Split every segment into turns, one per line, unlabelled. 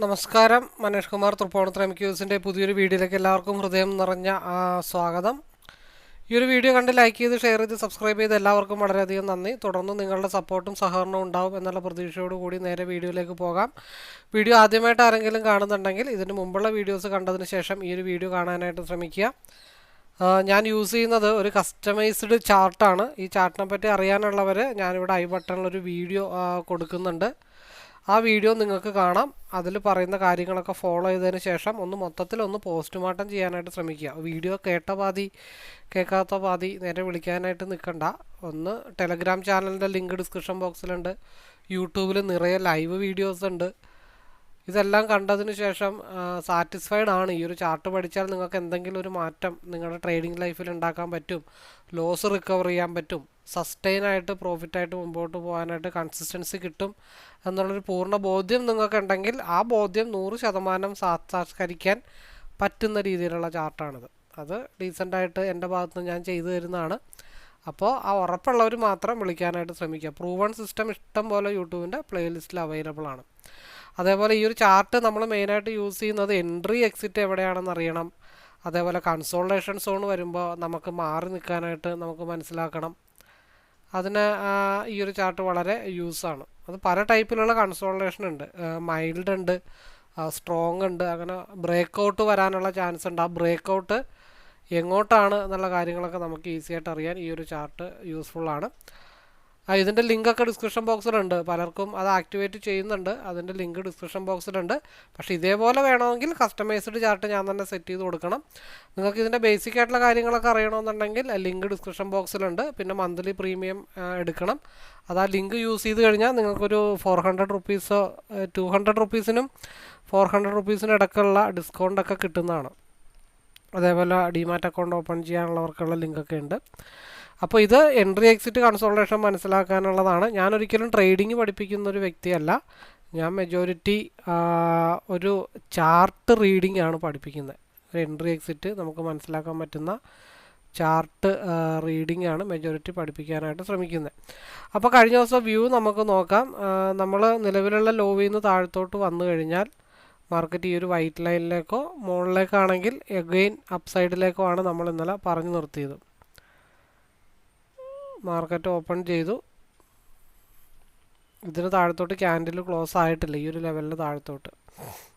നമസ്കാരം. മനേഷ് കുമാർ തൃപ്പോണത്ര എം ക്യൂസിന്റെ പുതിയൊരു വീഡിയോയിലേക്ക് എല്ലാവർക്കും ഹൃദയം നിറഞ്ഞ സ്വാഗതം. ഈ ഒരു വീഡിയോ കണ്ട് ലൈക്ക് ചെയ്ത് ഷെയർ ചെയ്ത് സബ്സ്ക്രൈബ് ചെയ്ത് എല്ലാവർക്കും വളരെയധികം നന്ദി. തുടർന്ന് നിങ്ങളുടെ സപ്പോർട്ടും സഹകരണവും ഉണ്ടാവും എന്നുള്ള പ്രതീക്ഷയോട് കൂടി നേരെ വീഡിയോയിലേക്ക് പോകാം. വീഡിയോ ആദ്യമായിട്ട് ആരെങ്കിലും കാണുന്നുണ്ടെങ്കിൽ ഇതിന് മുമ്പുള്ള വീഡിയോസ് കണ്ടതിന് ശേഷം ഈ ഒരു വീഡിയോ കാണാനായിട്ട് ശ്രമിക്കുക. ഞാൻ യൂസ് ചെയ്യുന്നത് ഒരു കസ്റ്റമൈസ്ഡ് ചാർട്ടാണ് ഈ ചാർട്ടിനെ പറ്റി അറിയാനുള്ളവർ ഞാനിവിടെ ഐ ബട്ടണിലൊരു വീഡിയോ കൊടുക്കുന്നുണ്ട്. ആ വീഡിയോ നിങ്ങൾക്ക് കാണാം. അതിൽ പറയുന്ന കാര്യങ്ങളൊക്കെ ഫോളോ ചെയ്തതിന് ശേഷം ഒന്ന് മൊത്തത്തിൽ ഒന്ന് പോസ്റ്റ്മോർട്ടം ചെയ്യാനായിട്ട് ശ്രമിക്കുക. വീഡിയോ കേട്ട പാതി കേൾക്കാത്ത പാതി നേരെ വിളിക്കാനായിട്ട് നിൽക്കണ്ട ഒന്ന് ടെലഗ്രാം ചാനലിന്റെ ലിങ്ക് ഡിസ്ക്രിപ്ഷൻ ബോക്സിലുണ്ട് യൂട്യൂബിൽ നിറയെ ലൈവ് വീഡിയോസ് ഉണ്ട്. ഇതെല്ലാം കണ്ടതിന് ശേഷം സാറ്റിസ്ഫൈഡ് ആണ്. ഈ ഒരു ചാർട്ട് പഠിച്ചാൽ നിങ്ങൾക്ക് എന്തെങ്കിലും ഒരു മാറ്റം നിങ്ങളുടെ ട്രേഡിംഗ് ലൈഫിൽ ഉണ്ടാക്കാൻ പറ്റും. ലോസ് റിക്കവർ ചെയ്യാൻ പറ്റും. സസ്റ്റെയിൻ ആയിട്ട് പ്രോഫിറ്റ് ആയിട്ട് മുമ്പോട്ട് പോകാനായിട്ട് കൺസിസ്റ്റൻസി കിട്ടും എന്നുള്ളൊരു പൂർണ ബോധ്യം നിങ്ങൾക്ക് ഉണ്ടെങ്കിൽ ആ ബോധ്യം നൂറ് ശതമാനം സാക്ഷാത്കരിക്കാൻ പറ്റുന്ന രീതിയിലുള്ള ചാർട്ടാണിത് അത് ഡീസന്റായിട്ട് എന്റെ ഭാഗത്ത് ഞാൻ ചെയ്തു തരുന്നതാണ്. അപ്പോൾ ആ ഉറപ്പുള്ളവർ മാത്രം വിളിക്കാനായിട്ട് ശ്രമിക്കുക. പ്രൂവൺ സിസ്റ്റം ഇഷ്ടം പോലെ യൂട്യൂബിന്റെ പ്ലേലിസ്റ്റിൽ അവൈലബിൾ ആണ്. അതേപോലെ ഈ ഒരു ചാർട്ട് നമ്മൾ മെയിനായിട്ട് യൂസ് ചെയ്യുന്നത് എൻട്രി എക്സിറ്റ് എവിടെയാണെന്ന് അറിയണം. അതേപോലെ കൺസോൾട്ടേഷൻ സോൺ വരുമ്പോൾ നമുക്ക് മാറി നിൽക്കാനായിട്ട് നമുക്ക് മനസ്സിലാക്കണം. അതിന് ഈ ഒരു ചാർട്ട് വളരെ യൂസാണ് അത് പല ടൈപ്പിലുള്ള കൺസോൾട്ടേഷൻ ഉണ്ട്. മൈൽഡ് ഉണ്ട് സ്ട്രോങ് ഉണ്ട് അങ്ങനെ ബ്രേക്ക് ഔട്ട് വരാനുള്ള ചാൻസ് ഉണ്ട്. ആ ബ്രേക്ക് ഔട്ട് എങ്ങോട്ടാണ് എന്നുള്ള കാര്യങ്ങളൊക്കെ നമുക്ക് ഈസിയായിട്ട് അറിയാൻ ഈ ഒരു ചാർട്ട് യൂസ്ഫുള്ളാണ് ആ, ഇതിന്റെ ലിങ്കൊക്കെ ഡിസ്ക്രിപ്ഷൻ ബോക്സിലുണ്ട് പലർക്കും അത് ആക്ടിവേറ്റ് ചെയ്യുന്നുണ്ട്. അതിന്റെ ലിങ്ക് ഡിസ്ക്രിപ്ഷൻ ബോക്സിലുണ്ട് പക്ഷേ ഇതേപോലെ വേണമെങ്കിൽ കസ്റ്റമൈസ്ഡ് ചാർട്ട് ഞാൻ തന്നെ സെറ്റ് ചെയ്ത് കൊടുക്കണം. നിങ്ങൾക്ക് ഇതിന്റെ ബേസിക് ആയിട്ടുള്ള കാര്യങ്ങളൊക്കെ അറിയണമെന്നുണ്ടെങ്കിൽ ലിങ്ക് ഡിസ്ക്രിപ്ഷൻ ബോക്സിലുണ്ട് പിന്നെ മന്ത്ലി പ്രീമിയം എടുക്കണം. അത് ആ ലിങ്ക് യൂസ് ചെയ്ത് കഴിഞ്ഞാൽ നിങ്ങൾക്കൊരു ഫോർ ഹൺഡ്രഡ് റുപ്പീസോ ടു ഹൺഡ്രഡ് റുപ്പീസിനും ഫോർ ഹൺഡ്രഡ് റുപ്പീസിനും ഇടയ്ക്കുള്ള ഡിസ്കൗണ്ടൊക്കെ കിട്ടുന്നതാണ്. അതേപോലെ ഡിമാറ്റ് അക്കൗണ്ട് ഓപ്പൺ ചെയ്യാനുള്ളവർക്കുള്ള ലിങ്കൊക്കെ ഉണ്ട്. അപ്പോൾ ഇത് എൻട്രി എക്സിറ്റ് കൺസോൾട്ടേഷൻ മനസ്സിലാക്കാനുള്ളതാണ്. ഞാൻ ഒരിക്കലും ട്രേഡിംഗ് പഠിപ്പിക്കുന്ന ഒരു വ്യക്തിയല്ല. ഞാൻ മെജോറിറ്റി ഒരു ചാർട്ട് റീഡിംഗ് ആണ് പഠിപ്പിക്കുന്നത് ഒരു എൻട്രി എക്സിറ്റ് നമുക്ക് മനസ്സിലാക്കാൻ പറ്റുന്ന ചാർട്ട് റീഡിംഗ് ആണ് മെജോറിറ്റി പഠിപ്പിക്കാനായിട്ട് ശ്രമിക്കുന്നത് അപ്പോൾ കഴിഞ്ഞ ദിവസം വ്യൂ നമുക്ക് നോക്കാം. നമ്മൾ നിലവിലുള്ള ലോവിൽ നിന്ന് താഴത്തോട്ട് വന്നു കഴിഞ്ഞാൽ മാർക്കറ്റ് ഈ ഒരു വൈറ്റ് ലൈനിലേക്കോ മുകളിലേക്കാണെങ്കിൽ എഗെയിൻ അപ്സൈഡിലേക്കോ ആണ് നമ്മൾ ഇന്നലെ പറഞ്ഞു നിർത്തിയത്. മാർക്കറ്റ് ഓപ്പൺ ചെയ്തു. ഇതിന് താഴത്തോട്ട് ക്യാൻഡിൽ ക്ലോസ് ആയിട്ടില്ല ഈ ഒരു ലെവലിൽ താഴത്തോട്ട്.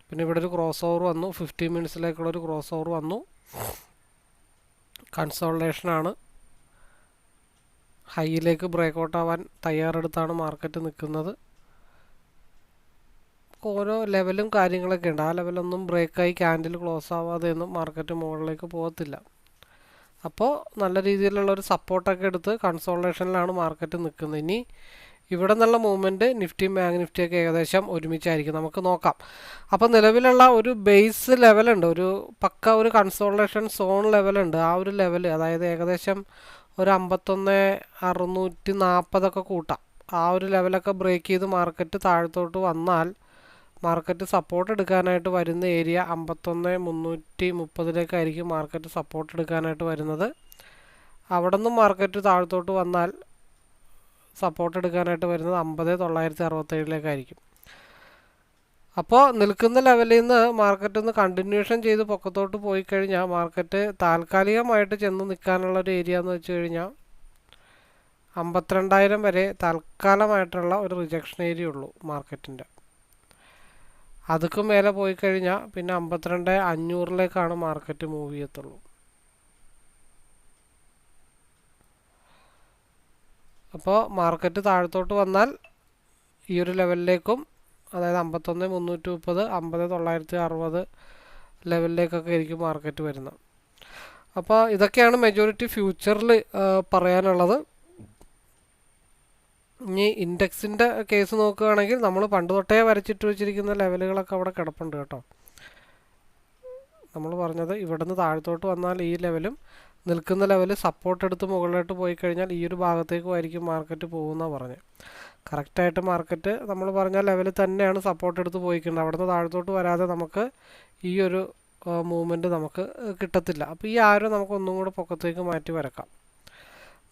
പിന്നെ ഇവിടെ ഒരു ക്രോസ് ഓവർ വന്നു. ഫിഫ്റ്റീൻ മിനിറ്റ്സിലേക്കുള്ള ഒരു ക്രോസ് ഓവർ വന്നു. കൺസോൾട്ടേഷനാണ് ഹൈയിലേക്ക് ബ്രേക്ക് ഔട്ട് ആവാൻ തയ്യാറെടുത്താണ് മാർക്കറ്റ് നിൽക്കുന്നത്. ഓരോ ലെവലും കാര്യങ്ങളൊക്കെ ഉണ്ട്. ആ ലെവലൊന്നും ബ്രേക്കായി ക്യാൻഡിൽ ക്ലോസ് ആവാതെ ഒന്നും മാർക്കറ്റ് മുകളിലേക്ക് പോകത്തില്ല. അപ്പോൾ നല്ല രീതിയിലുള്ള ഒരു സപ്പോർട്ടൊക്കെ എടുത്ത് കൺസോൾട്ടേഷനിലാണ് മാർക്കറ്റ് നിൽക്കുന്നത്. ഇനി ഇവിടെ നിന്നുള്ള മൂവ്മെന്റ് നിഫ്റ്റിയും ബാങ്ക് നിഫ്റ്റിയൊക്കെ ഏകദേശം ഒരുമിച്ചായിരിക്കും. നമുക്ക് നോക്കാം. അപ്പോൾ നിലവിലുള്ള ഒരു ബേസ് ലെവലുണ്ട് ഒരു പക്ക ഒരു കൺസോൾട്ടേഷൻ സോൺ ലെവലുണ്ട് ആ ഒരു ലെവൽ അതായത് ഏകദേശം ഒരു അമ്പത്തൊന്ന് അറുന്നൂറ്റി നാൽപ്പതൊക്കെ കൂട്ടാം. ആ ഒരു ലെവലൊക്കെ ബ്രേക്ക് ചെയ്ത് മാർക്കറ്റ് താഴത്തോട്ട് വന്നാൽ മാർക്കറ്റ് സപ്പോർട്ട് എടുക്കാനായിട്ട് വരുന്ന ഏരിയ അമ്പത്തൊന്ന് മുന്നൂറ്റി മുപ്പതിലേക്കായിരിക്കും മാർക്കറ്റ് സപ്പോർട്ട് എടുക്കാനായിട്ട് വരുന്നത്. അവിടെ നിന്നും മാർക്കറ്റ് താഴത്തോട്ട് വന്നാൽ സപ്പോർട്ട് എടുക്കാനായിട്ട് വരുന്നത് അമ്പത് തൊള്ളായിരത്തി അറുപത്തേഴിലേക്കായിരിക്കും. അപ്പോൾ നിൽക്കുന്ന ലെവലിൽ നിന്ന് മാർക്കറ്റ് ഒന്ന് കണ്ടിന്യൂഷൻ ചെയ്ത് പൊക്കത്തോട്ട് പോയി കഴിഞ്ഞാൽ മാർക്കറ്റ് താൽക്കാലികമായിട്ട് ചെന്ന് നിൽക്കാനുള്ള ഒരു ഏരിയ എന്ന് വെച്ച് കഴിഞ്ഞാൽ അമ്പത്തിരണ്ടായിരം വരെ താൽക്കാലമായിട്ടുള്ള ഒരു റിജക്ഷൻ ഏരിയ ഉള്ളൂ മാർക്കറ്റിന്റെ അതുക്ക് മേലെ പോയി കഴിഞ്ഞാൽ പിന്നെ അമ്പത്തിരണ്ട് അഞ്ഞൂറിലേക്കാണ് മാർക്കറ്റ് മൂവ് ചെയ്യത്തുള്ളൂ. അപ്പോൾ മാർക്കറ്റ് താഴത്തോട്ട് വന്നാൽ ഈ ഒരു ലെവലിലേക്കും അതായത് അമ്പത്തൊന്ന് മുന്നൂറ്റി മുപ്പത് അമ്പത് തൊള്ളായിരത്തി അറുപത് ലെവലിലേക്കൊക്കെ ആയിരിക്കും മാർക്കറ്റ് വരുന്നത്. അപ്പോൾ ഇതൊക്കെയാണ് മെജോറിറ്റി ഫ്യൂച്ചറിൽ പറയാനുള്ളത്. ഇനി ഇൻഡെക്സിന്റെ കേസ് നോക്കുകയാണെങ്കിൽ നമ്മൾ പണ്ട് തൊട്ടേ വരച്ചിട്ട് വെച്ചിരിക്കുന്ന ലെവലുകളൊക്കെ അവിടെ കിടപ്പുണ്ട് കേട്ടോ. നമ്മൾ പറഞ്ഞത് ഇവിടുന്ന് താഴത്തോട്ട് വന്നാൽ ഈ ലെവലും നിൽക്കുന്ന ലെവൽ സപ്പോർട്ട് എടുത്ത് മുകളിലോട്ട് പോയി കഴിഞ്ഞാൽ ഈ ഒരു ഭാഗത്തേക്കും ആയിരിക്കും മാർക്കറ്റ് പോകുന്ന പറഞ്ഞത് കറക്റ്റായിട്ട് മാർക്കറ്റ് നമ്മൾ പറഞ്ഞ ലെവൽ തന്നെയാണ് സപ്പോർട്ട് എടുത്ത് പോയിക്കുന്നത്. അവിടുന്ന് താഴത്തോട്ട് വരാതെ നമുക്ക് ഈ ഒരു മൂവ്മെന്റ് നമുക്ക് കിട്ടത്തില്ല. അപ്പോൾ ഈ ആരോ നമുക്ക് ഒന്നും കൂടെ പൊക്കത്തേക്ക് മാറ്റി വരക്കാം.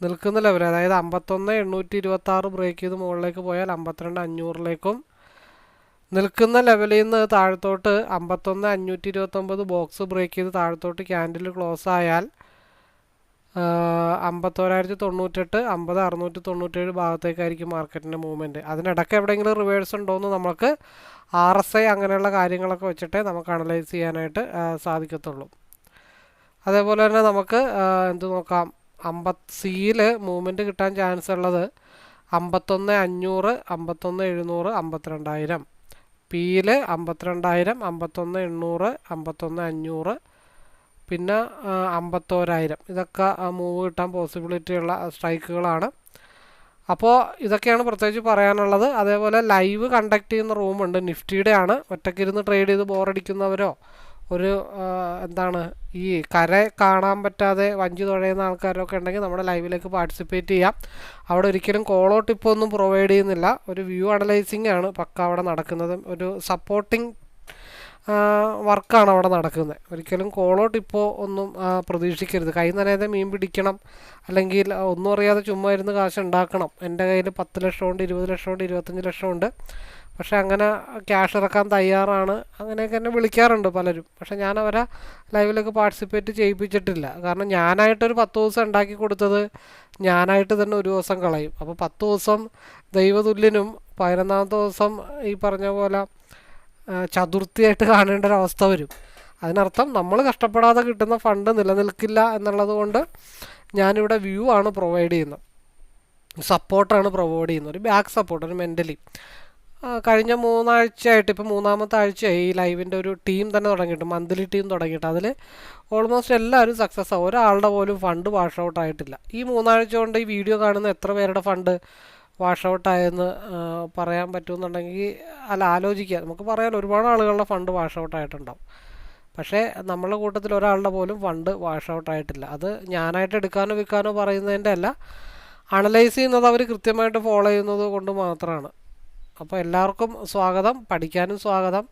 നിൽക്കുന്ന ലെവൽ അതായത് അമ്പത്തൊന്ന് എണ്ണൂറ്റി ഇരുപത്തി ആറ് ബ്രേക്ക് ചെയ്ത് മുകളിലേക്ക് പോയാൽ അമ്പത്തിരണ്ട് അഞ്ഞൂറിലേക്കും നിൽക്കുന്ന ലെവലിൽ നിന്ന് താഴത്തോട്ട് അമ്പത്തൊന്ന് അഞ്ഞൂറ്റി ഇരുപത്തൊമ്പത് ബോക്സ് ബ്രേക്ക് ചെയ്ത് താഴത്തോട്ട് ക്യാൻഡിൽ ക്ലോസ് ആയാൽ അമ്പത്തോരായിരത്തി തൊണ്ണൂറ്റെട്ട് അമ്പത് അറുന്നൂറ്റി തൊണ്ണൂറ്റേഴ് ഭാഗത്തേക്കായിരിക്കും മാർക്കറ്റിന്റെ മൂവ്മെന്റ് അതിനിടയ്ക്ക് എവിടെയെങ്കിലും റിവേഴ്സ് ഉണ്ടോ എന്ന് നമുക്ക് ആർ എസ് ഐ അങ്ങനെയുള്ള കാര്യങ്ങളൊക്കെ വെച്ചിട്ടേ നമുക്ക് അനലൈസ് ചെയ്യാനായിട്ട് സാധിക്കത്തുള്ളൂ. അതേപോലെ തന്നെ നമുക്ക് എന്ത് നോക്കാം? അമ്പത് സിയിൽ മൂവ്മെന്റ് കിട്ടാൻ ചാൻസ് ഉള്ളത് അമ്പത്തൊന്ന് അഞ്ഞൂറ് അമ്പത്തൊന്ന് എഴുന്നൂറ് അമ്പത്തിരണ്ടായിരം. പിയിൽ അമ്പത്തിരണ്ടായിരം അമ്പത്തൊന്ന് എണ്ണൂറ് അമ്പത്തൊന്ന് അഞ്ഞൂറ് പിന്നെ അമ്പത്തോരായിരം. ഇതൊക്കെ മൂവ് കിട്ടാൻ പോസിബിലിറ്റി ഉള്ള സ്ട്രൈക്കുകളാണ് അപ്പോൾ ഇതൊക്കെയാണ് പ്രത്യേകിച്ച് പറയാനുള്ളത്. അതേപോലെ ലൈവ് കണ്ടക്ട് ചെയ്യുന്ന റൂമുണ്ട് നിഫ്റ്റിയുടെ ആണ് ഒറ്റയ്ക്കിരുന്ന് ട്രേഡ് ചെയ്ത് ബോറടിക്കുന്നവരോ ഒരു എന്താണ് ഈ കര കാണാൻ പറ്റാതെ വഞ്ചി തുഴയുന്ന ആൾക്കാരൊക്കെ ഉണ്ടെങ്കിൽ നമ്മുടെ ലൈവിലേക്ക് പാർട്ടിസിപ്പേറ്റ് ചെയ്യാം. അവിടെ ഒരിക്കലും ഔട്ട് ഇപ്പോൾ ഒന്നും പ്രൊവൈഡ് ചെയ്യുന്നില്ല. ഒരു വ്യൂ അനലൈസിങ് ആണ് പക്ക അവിടെ നടക്കുന്നത്. ഒരു സപ്പോർട്ടിങ് വർക്കാണ് അവിടെ നടക്കുന്നത്. ഒരിക്കലും കോൾ ടിപ്പോ ഒന്നും പ്രതീക്ഷിക്കരുത്. കൈ നനയാതെ മീൻ പിടിക്കണം. അല്ലെങ്കിൽ ഒന്നും അറിയാതെ ചുമ്മാ ഇരുന്ന് കാശ് ഉണ്ടാക്കണം. എന്റെ കയ്യിൽ പത്ത് ലക്ഷം ഉണ്ട് ഇരുപത് ലക്ഷം ഉണ്ട് ഇരുപത്തഞ്ച് ലക്ഷം ഉണ്ട്. പക്ഷേ അങ്ങനെ ക്യാഷ് ഇറക്കാൻ തയ്യാറാണ്. അങ്ങനെയൊക്കെ എന്നെ വിളിക്കാറുണ്ട് പലരും. പക്ഷേ ഞാൻ അവരെ ലൈവിലൊക്കെ പാർട്ടിസിപ്പേറ്റ് ചെയ്യിപ്പിച്ചിട്ടില്ല. കാരണം ഞാനായിട്ടൊരു പത്ത് ദിവസം ഉണ്ടാക്കി കൊടുത്തത് ഞാനായിട്ട് തന്നെ ഒരു ദിവസം കളയും. അപ്പോൾ പത്ത് ദിവസം ദൈവതുല്യനും പതിനൊന്നാമത്തെ ദിവസം ഈ പറഞ്ഞ പോലെ ചതുർത്ഥിയായിട്ട് കാണേണ്ട ഒരു അവസ്ഥ വരും. അതിനർത്ഥം നമ്മൾ കഷ്ടപ്പെടാതെ കിട്ടുന്ന ഫണ്ട് നിലനിൽക്കില്ല എന്നുള്ളത് കൊണ്ട് ഞാനിവിടെ വ്യൂ ആണ് പ്രൊവൈഡ് ചെയ്യുന്നത്. സപ്പോർട്ടാണ് പ്രൊവൈഡ് ചെയ്യുന്നത്. ഒരു ബാക്ക് സപ്പോർട്ട് ഒരു മെന്റലി കഴിഞ്ഞ മൂന്നാഴ്ചയായിട്ട് ഇപ്പോൾ മൂന്നാമത്തെ ആഴ്ചയായി ഈ ലൈവിന്റെ ഒരു ടീം തന്നെ തുടങ്ങിയിട്ട് മന്ത്ലി ടീം തുടങ്ങിയിട്ട്. അതിൽ ഓൾമോസ്റ്റ് എല്ലാവരും സക്സസ് ആവും ഒരാളുടെ പോലും ഫണ്ട് വാഷ് ഔട്ട് ആയിട്ടില്ല. ഈ മൂന്നാഴ്ച കൊണ്ട് ഈ വീഡിയോ കാണുന്ന എത്ര പേരുടെ ഫണ്ട് വാഷ് ഔട്ട് ആയെന്ന് പറയാൻ പറ്റുമെന്നുണ്ടെങ്കിൽ അല്ല ആലോചിക്കുക. നമുക്ക് പറയാൻ ഒരുപാട് ആളുകളുടെ ഫണ്ട് വാഷ് ഔട്ട് ആയിട്ടുണ്ടാവും. പക്ഷേ നമ്മളുടെ കൂട്ടത്തിൽ ഒരാളുടെ പോലും ഫണ്ട് വാഷ് ഔട്ട് ആയിട്ടില്ല. അത് ഞാനായിട്ട് എടുക്കാനോ വിൽക്കാനോ പറയുന്നതിന്റെ അല്ല അനലൈസ് ചെയ്യുന്നത് അവർ കൃത്യമായിട്ട് ഫോളോ ചെയ്യുന്നത് കൊണ്ട് മാത്രമാണ്. അപ്പോൾ എല്ലാവർക്കും സ്വാഗതം പഠിക്കാനും സ്വാഗതം.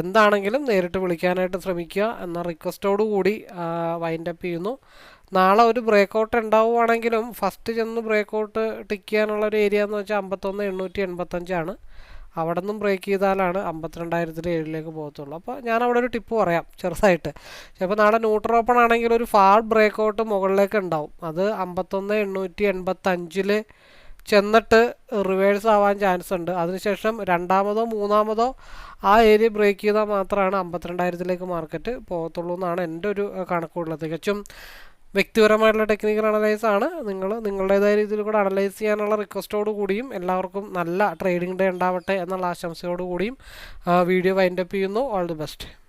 എന്താണെങ്കിലും നേരിട്ട് വിളിക്കാനായിട്ട് ശ്രമിക്കുക എന്ന റിക്വസ്റ്റോടു കൂടി വൈൻഡപ്പ് ചെയ്യുന്നു. നാളെ ഒരു ബ്രേക്ക് ഔട്ട് ഉണ്ടാവുകയാണെങ്കിലും ഫസ്റ്റ് ചെന്ന് ബ്രേക്ക് ഔട്ട് ടിക്ക് ചെയ്യാനുള്ള ഒരു ഏരിയ എന്ന് വെച്ചാൽ അമ്പത്തൊന്ന് എണ്ണൂറ്റി എൺപത്തഞ്ചാണ് അവിടെ നിന്നും ബ്രേക്ക് ചെയ്താലാണ് അമ്പത്തിരണ്ടായിരത്തിൽ ഏഴിലേക്ക് പോകത്തുള്ളൂ. അപ്പോൾ ഞാൻ അവിടെ ഒരു ടിപ്പ് പറയാം ചെറുതായിട്ട്. ചിലപ്പോൾ നാളെ ന്യൂട്രൽ ഓപ്പൺ ആണെങ്കിൽ ഒരു ഫാൾ ബ്രേക്ക് ഔട്ട് മുകളിലേക്ക് ഉണ്ടാവും. അത് അമ്പത്തൊന്ന് എണ്ണൂറ്റി എൺപത്തഞ്ചിൽ ചെന്നിട്ട് റിവേഴ്സ് ആവാൻ ചാൻസ് ഉണ്ട്. അതിനുശേഷം രണ്ടാമതോ മൂന്നാമതോ ആ ഏരിയ ബ്രേക്ക് ചെയ്താൽ മാത്രമാണ് അമ്പത്തിരണ്ടായിരത്തിലേക്ക് മാർക്കറ്റ് പോകത്തുള്ളൂ എന്നാണ് എന്റെ ഒരു കണക്കുള്ളത് തികച്ചും വ്യക്തിപരമായിട്ടുള്ള ടെക്നിക്കൽ അനലൈസ് ആണ്. നിങ്ങൾ നിങ്ങളുടേതായ രീതിയിൽ കൂടെ അനലൈസ് ചെയ്യാനുള്ള റിക്വസ്റ്റോട് കൂടിയും എല്ലാവർക്കും നല്ല ട്രേഡിംഗ് ഡേ ഉണ്ടാവട്ടെ എന്നുള്ള ആശംസയോട് കൂടിയും വീഡിയോ വൈൻഡപ്പ് ചെയ്യുന്നു. All the best